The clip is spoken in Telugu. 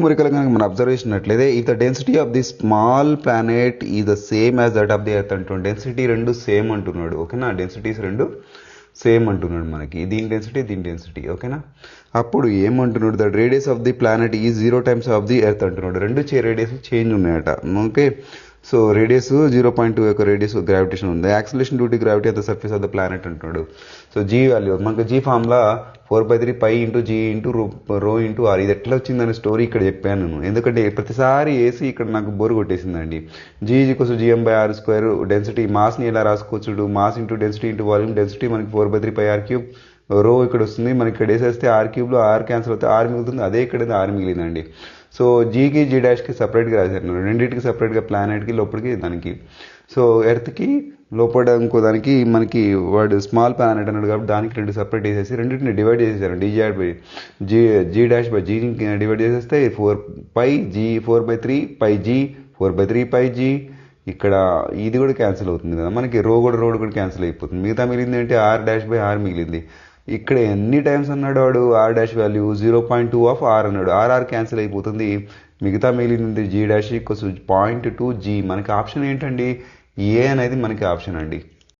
న్యూమరికల్ కనుక మనం అబ్జర్వ్ చేసినట్లయితే if the density of the small planet is the same as that of the earth అంటున్నాడు. డెన్సిటీ రెండు సేమ్ అంటున్నాడు ఓకేనా డెన్సిటీస్ రెండు సేమ్ అంటున్నాడు మనకి. దీని డెన్సిటీ దీని డెన్సిటీ ఓకేనా అప్పుడు ఏమంటున్నాడు? The radius of the planet is zero times of the earth అంటున్నాడు. రెండు చే రేడియస్ చేంజ్ ఉన్నాయట okay so radius zero point two యొక్క రేడియస్ గ్రావిటేషన్ ఉంది. Acceleration due to gravity of the surface of the planet అంటున్నాడు. సో జీ వాల్యూ మనకు g formula four by three pi into g into rho rho into are ఇది ఎట్లా వచ్చిందనే స్టోరీ ఇక్కడ చెప్పాను నేను. ఎందుకంటే ప్రతిసారి ఏసీ ఇక్కడ నాకు బోర్ కొట్టేసిందండి. జీ కోసం GM by R square density మాస్ని ఎలా రాసుకోవచ్చు? Mass into density into volume density మనకి four by three pi R cube rho ఇక్కడ వస్తుంది. మనకి ఇక్కడ వేసేస్తే ఆర్ క్యూబ్లో ఆర్ క్యాన్సిల్ అవుతే ఆర్ మిగులుతుంది. అదే ఇక్కడ ఆర్ మిగిలిందండి. సో జీకి జీ డాష్కి సపరేట్గా రాశాను రెండింటికి సపరేట్గా ప్లానెట్కి లోపలికి దానికి. సో ఎర్త్కి లోపల ఇంకో దానికి మనకి వాడు స్మాల్ ప్లానెట్ అన్నాడు కాబట్టి దానికి రెండు సపరేట్ వేసేసి రెండింటిని డివైడ్ చేసేసారు. Desired by g g dash by g divide చేసేస్తే four pi g four by three pi g four by three pi g ఇక్కడ ఇది కూడా క్యాన్సిల్ అవుతుంది కదా. మనకి రో కూడా రోడ్ కూడా క్యాన్సిల్ అయిపోతుంది. మిగతా మిగిలింది ఏంటి? ఆర్ డాష్ బై ఆర్ మిగిలింది. ఇక్కడ ఎన్ని టైమ్స్ అన్నాడు వాడు? R dash value zero point two of r అన్నాడు. ఆర్ఆర్ క్యాన్సిల్ అయిపోతుంది. మిగతా మిగిలింది g dash equals point two g మనకి ఆప్షన్ ఏంటండి? ఏ అనేది మనకి ఆప్షన్ అండి.